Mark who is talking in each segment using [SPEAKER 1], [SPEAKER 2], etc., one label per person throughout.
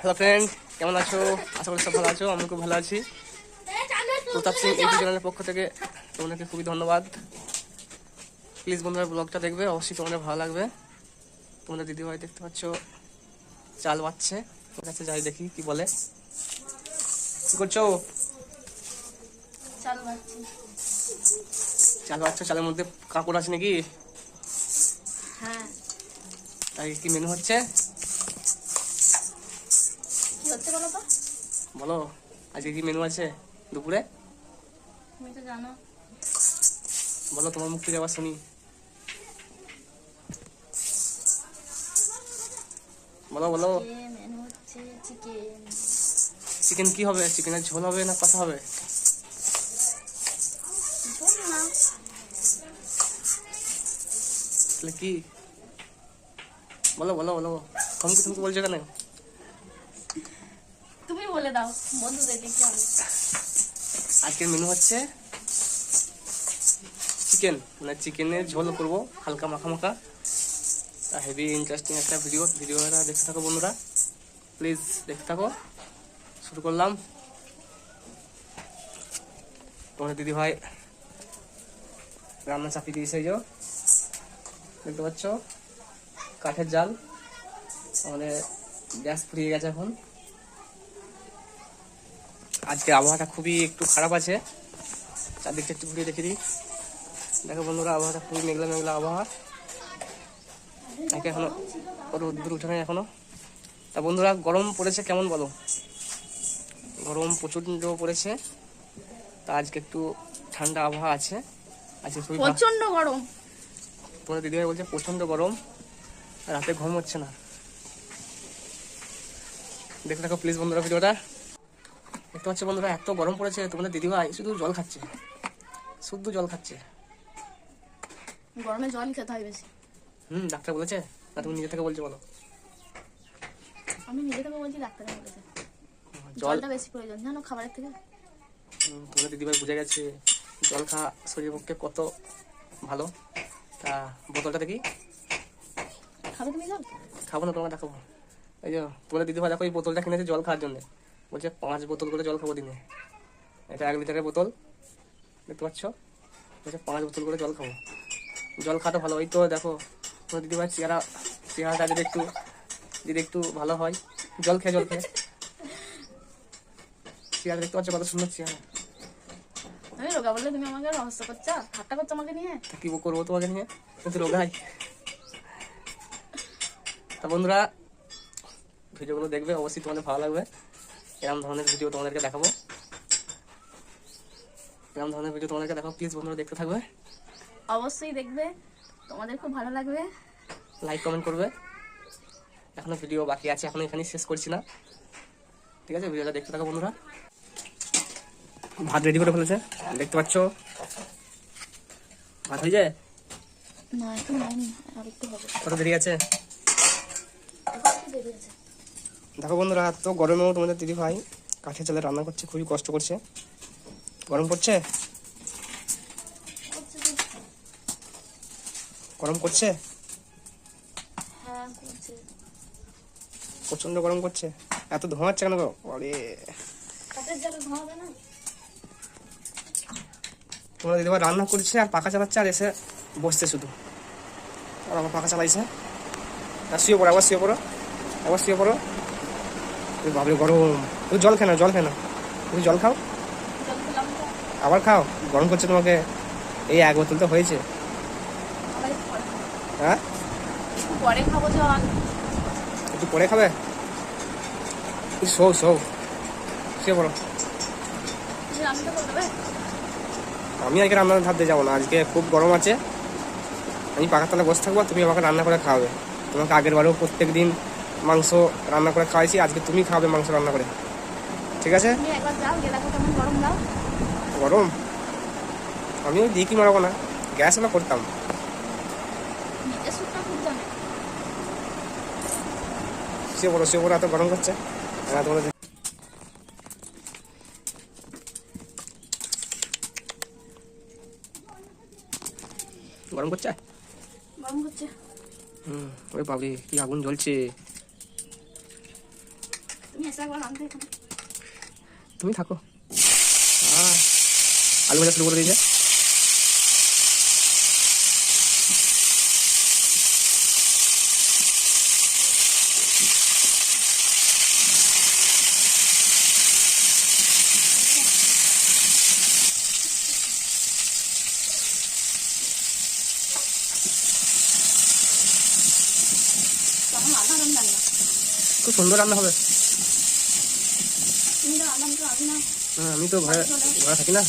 [SPEAKER 1] Hello friend কেমন আছো? আশা করি সব ভালো আছো আমি খুব ভালো আছি। প্রতাপ সিং ইউটিউব চ্যানেলের পক্ষ থেকে তোমাদেরকে খুবই ধন্যবাদ। প্লিজ বন্ধুরা ব্লগটা দেখবে অবশ্যই তোমাদের ভালো লাগবে। তোমাদের দিদিভাই দেখতে পাচ্ছ চাল বাচ্ছে। ওর কাছে যাই দেখি কি বলে। কি করছ?
[SPEAKER 2] চাল
[SPEAKER 1] বাচ্চ চালের মধ্যে কাপড় আছে নাকি?
[SPEAKER 2] হ্যাঁ।
[SPEAKER 1] তাই কি মেনু হচ্ছে?
[SPEAKER 2] বলো
[SPEAKER 1] আজকে কি মেনু আছে দুপুরে?
[SPEAKER 2] তুমি তো জানো।
[SPEAKER 1] বলো তোমার মুখ থেকে আবার শুনি। বলো বলো।
[SPEAKER 2] চিকেন
[SPEAKER 1] কি হবে? চিকেনের ঝোল হবে না কষা হবে? তাহলে কি? বলো বলো বলো। থমকে থমকে বলছো কেন
[SPEAKER 2] তুমি বলে দাও বন্ধুদেরকে কি হবে
[SPEAKER 1] আজকের মেনু হচ্ছে চিকেন মানে চিকেনের ঝোল করব, হালকা মাখা মাখা। তা হেভি ইন্টারেস্টিং একটা ভিডিও ভিডিওটা দেখতে থাকো বন্ধুরা। প্লিজ দেখতে থাকো। শুরু করলাম। তোমাদের দিদি ভাই রান্না চাপিয়ে দিয়েছে এই দেখতে পাচ্ছ? কাঠের জাল। আমাদের গ্যাস ফুরিয়ে গেছে এখন। আজকে আবহাওয়াটা খুবই একটু খারাপ আছে। চারদিকটা একটু ঘুরিয়ে দেখে দিই। দেখো বন্ধুরা আবহাওয়াটা খুবই মেঘলা মেঘলা আবহাওয়া। এখনও রোদ্দুর উঠে নাই এখনও? তা বন্ধুরা গরম পড়েছে কেমন বলো? গরম প্রচণ্ড পড়েছে। তা আজকে একটু ঠান্ডা আবহাওয়া আছে। আজকে খুবই
[SPEAKER 2] প্রচণ্ড গরম।
[SPEAKER 1] তোমাদের দিদিভাই বলছে প্রচণ্ড গরম। রাতে ঘুম হচ্ছে না। দেখতে থাকো প্লিজ বন্ধুরা ভিডিওটা। দেখতে পাচ্ছ বন্ধুরা এত গরম পড়েছে। তোমাদের দিদিভাই শুধু জল খাচ্ছে। শুদ্ধ জল খাচ্ছে।
[SPEAKER 2] গরমে জল খেতে হয় বেশি।
[SPEAKER 1] হুম ডাক্তার বলেছে। না তুমি নিজে থেকে বলছো বলো।
[SPEAKER 2] আমি নিজে থেকে বলছি ডাক্তারে বলেছে। জলটা বেশি প্রয়োজন জানো খাবারের থেকে।
[SPEAKER 1] তোমাদের দিদিভাই বুঝে গেছে জল খাওয়া শরীরের পক্ষে কত ভালো। তা বোতলটা দেখি।
[SPEAKER 2] খাবে তুমি জল?
[SPEAKER 1] খাব না তোমাকে দেখাবো। এই যে তোমাদের দিদিভাই দেখো এই বোতলটা কিনেছে জল খাওয়ার জন্য। বলছে পাঁচ বোতল করে জল খাব দিনে। এটা এক লিটারের বোতল দেখতে পাচ্ছ? বলছে পাঁচ বোতল করে জল খাব। জল খাওয়াটা ভালো ওই তো দেখো তোমার দিদিভাই চেহারা চেহারাটা যদি একটু যদি একটু ভালো হয় জল খেয়ে জল খেয়ে। চেহারা দেখতে পাচ্ছ কত সুন্দর চেহারা।
[SPEAKER 2] আমি রোগা বললে তুমি আমাকে রহস্য করছ ঠাট্টা করছ আমাকে নিয়ে?
[SPEAKER 1] কি করব তোমাকে নিয়ে? কিন্তু রোগাই। তা বন্ধুরা ভিডিওগুলো দেখবে অবশ্যই তোমাদের ভালো লাগবে। এরকম ধরনের ভিডিও তোমাদেরকে দেখাবো? এরকম ধরনের ভিডিও তোমাদেরকে দেখাবো? প্লিজ বন্ধুরা দেখতে থাকবে।
[SPEAKER 2] অবশ্যই দেখবে। তোমাদের খুব ভালো লাগবে।
[SPEAKER 1] লাইক কমেন্ট করবে। এখনও ভিডিও বাকি আছে এখনও এখানেই শেষ করছি না। ঠিক আছে? ভিডিওটা দেখতে থাকো বন্ধুরা। ভাত রেডি করে ফেলেছে? দেখতে পাচ্ছ? ভাত হয়ে যায়?
[SPEAKER 2] না একটু হয়নি। আর একটু হবে।
[SPEAKER 1] কত দেরি আছে?
[SPEAKER 2] দেরি আছে।
[SPEAKER 1] দেখো বন্ধুরা, এত গরমেও তোমাদের দিদি ভাই কাঠের চালে রান্না করছে, খুবই কষ্ট করছে। গরম
[SPEAKER 2] করছে
[SPEAKER 1] গরম করছে? প্রচণ্ড গরম করছে। এত ধোঁয়া হচ্ছে কেন আরে তোমার ভাই রান্না করছে আর পাখা চালাচ্ছে আর এসে বসছে শুধু। আর আবার পাখা চালাইছে। আর শুয়ে পড়ো আবার শুয়ে পড়ো আবার শুয়ে পড়ো। বাবরে গরম তুমি জল খেয়ে নাও, জল খেয়ে নাও। তুমি জল খাও? আবার খাও? গরম করছে তোমাকে। এই এক বোতল তো হয়েছে। হ্যাঁ?
[SPEAKER 2] একটু পরে খাব?
[SPEAKER 1] শো শো
[SPEAKER 2] করে দেবে
[SPEAKER 1] আমি আজকে রান্নার ধার দিয়ে যাব না। আজকে খুব গরম আছে। আমি পাখার তলায় বসে থাকব তুমি আমাকে রান্না করে খাওয়াবে। তোমাকে আগের বারেও প্রত্যেক দিন মাংস রান্না করে খাওয়াইছি আজকে তুমি খাওয়াবে মাংস রান্না করে। ঠিক আছে?
[SPEAKER 2] দেখো গরম দাও।
[SPEAKER 1] গরম? আমি ওই দিয়ে কি মারাবো না? গ্যাস না করতাম।
[SPEAKER 2] খুব
[SPEAKER 1] সে বড়ো সে বড়ো এত গরম করছে। হ্যাঁ তোমরা গরম করছে?
[SPEAKER 2] গরম হচ্ছে
[SPEAKER 1] হুম ওই বাবরি কি আগুন জ্বলছে
[SPEAKER 2] এসে একবার আনতে এখানে
[SPEAKER 1] তুমি থাকো। আলু ভাজা শুরু করে দিয়েছে। খুব সুন্দর রান্না হবে।
[SPEAKER 2] আমি
[SPEAKER 1] হ্যাঁ, আমি তো ঘরে ঘরে থাকি না।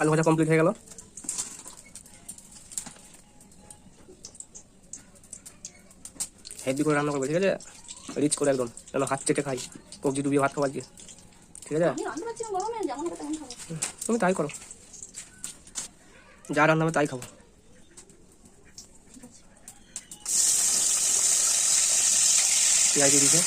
[SPEAKER 1] আলু ভাজা কমপ্লিট হয়ে গেল। হেভি করে রান্না করবে ঠিক আছে? রিচ করে একদম। যেন হাত চেটে খাই। কবজি ডুবিয়ে ভাত খাওয়া আজকে। ঠিক আছে? তুমি তাই করো। যা রান্না হবে তাই খাব। পেঁয়াজ দিয়ে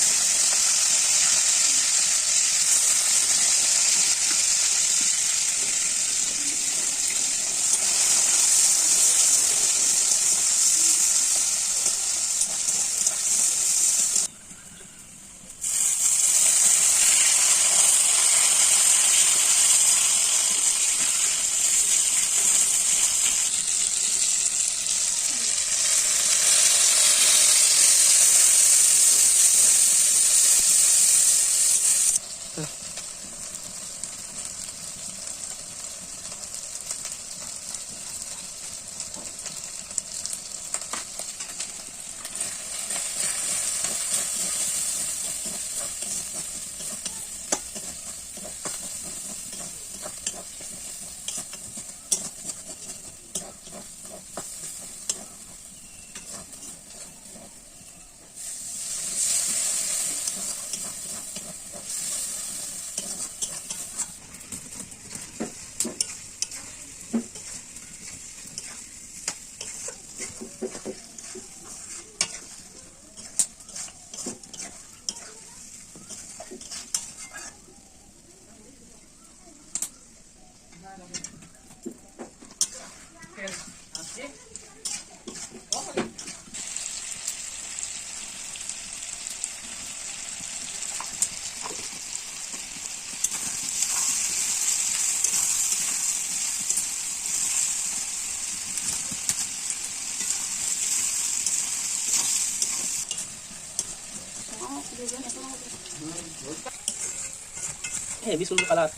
[SPEAKER 1] দিছে হেভি সুন্দর কালার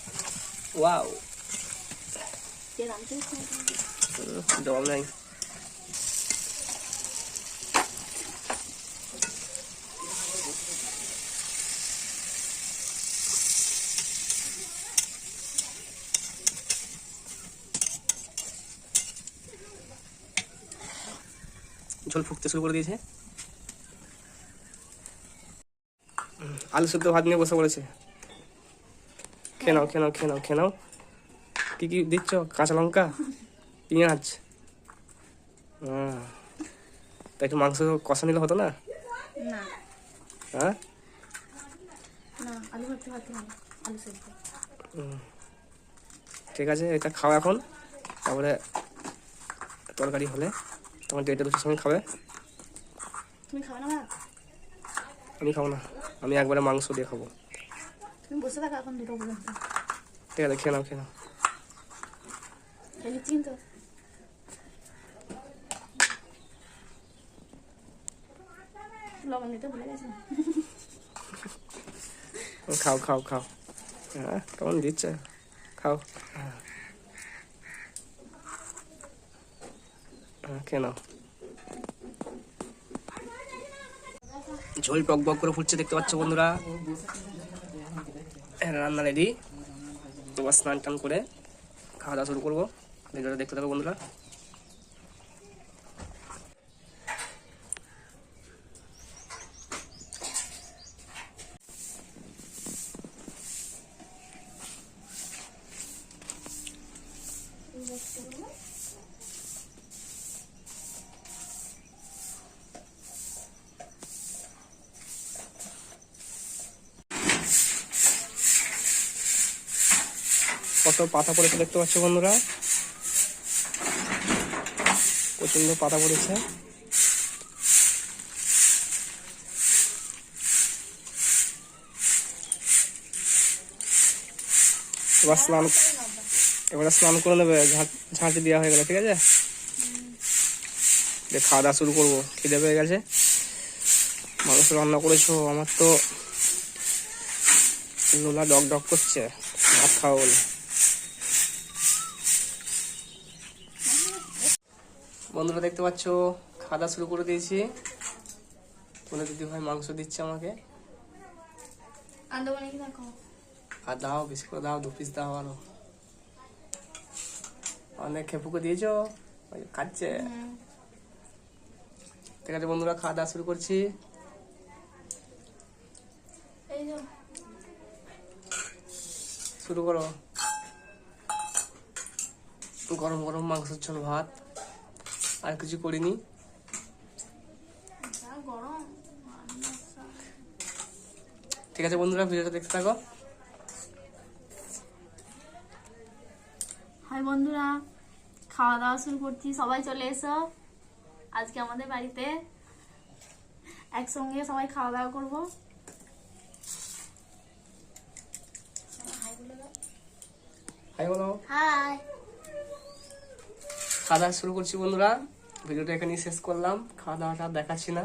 [SPEAKER 1] ওয়াও
[SPEAKER 2] কে রাঁধতে
[SPEAKER 1] জবাব নাই ঝোল ফুটতে শুরু করে দিয়েছে উম, আলু সেদ্ধ ভাত নিয়ে বসে পড়েছে খেয়ে নাও খেয়ে নাও খেয়ে নাও খেয়ে নাও কি কি দিচ্ছ? কাঁচা লঙ্কা? পেঁয়াজ। তা একটু মাংস কষা নিলে হতো না? হ্যাঁ? ঠিক আছে এটা খাও এখন। তারপরে তরকারি হলে তোমার দেড়টা দুটোর সঙ্গে খাবে। আমি খাব না। আমি একবারে মাংস দিয়ে খাব।
[SPEAKER 2] তুমি বসে থাকো এখন দুটো পর্যন্ত
[SPEAKER 1] ঠিক আছে খেয়ে নাও খেয়ে নাও
[SPEAKER 2] কিন্তু লবণ দিতে ভুলে গেছি।
[SPEAKER 1] খাও খাও খাও। হ্যাঁ কেমন দিচ্ছে? খাও। হ্যাঁ হ্যাঁ, ঝোল টক বক করে ফুটছে দেখতে পাচ্ছ বন্ধুরা? হ্যাঁ, রান্না রেডি তোমার স্নান টান করে খাওয়া দাওয়া শুরু করব। ভিডিওটা দেখতে থাকো বন্ধুরা। কত পাতা পড়েছে দেখতে পাচ্ছ বন্ধুরা? প্রচণ্ড পাতা পড়েছে। এবার স্নান এবারে স্নান করে নেবে, ঝাঁট দেওয়া হয়ে গেলে, ঠিক আছে? দিয়ে খাওয়া দাওয়া শুরু করব, খিদে পেয়ে গেছে। মাংস রান্না করেছ, আমার তো লোলা ডক ডক করছে, ভাত খাওয়া বলে। বন্ধুরা দেখতে পাচ্ছ খাওয়া দাওয়া শুরু করে দিয়েছি। বলে দিদি ভাই মাংস দিচ্ছে আমাকে। আর দাও বেশি করে দাও দু পিস দাও আরও। অনেক খেপুকে দিয়েছ খাচ্ছে। ঠিক আছে বন্ধুরা খাওয়া দাওয়া শুরু করছি। শুরু করো। গরম গরম মাংসের ঝোল ভাত। আর কিছু করিনি। ঠিক আছে বন্ধুরা ভিডিওটা দেখতে থাকো।
[SPEAKER 2] হাই বন্ধুরা খাওয়া দাওয়া শুরু করছি। সবাই চলে এসো। আজকে আমাদের বাড়িতে একসঙ্গে সবাই খাওয়া দাওয়া করব।
[SPEAKER 1] হাই বলো।
[SPEAKER 2] হাই।
[SPEAKER 1] খাওয়া দাওয়া শুরু করছি বন্ধুরা। ভিডিওটা এখানেই শেষ করলাম। খাওয়া দাওয়াটা দেখাচ্ছি না।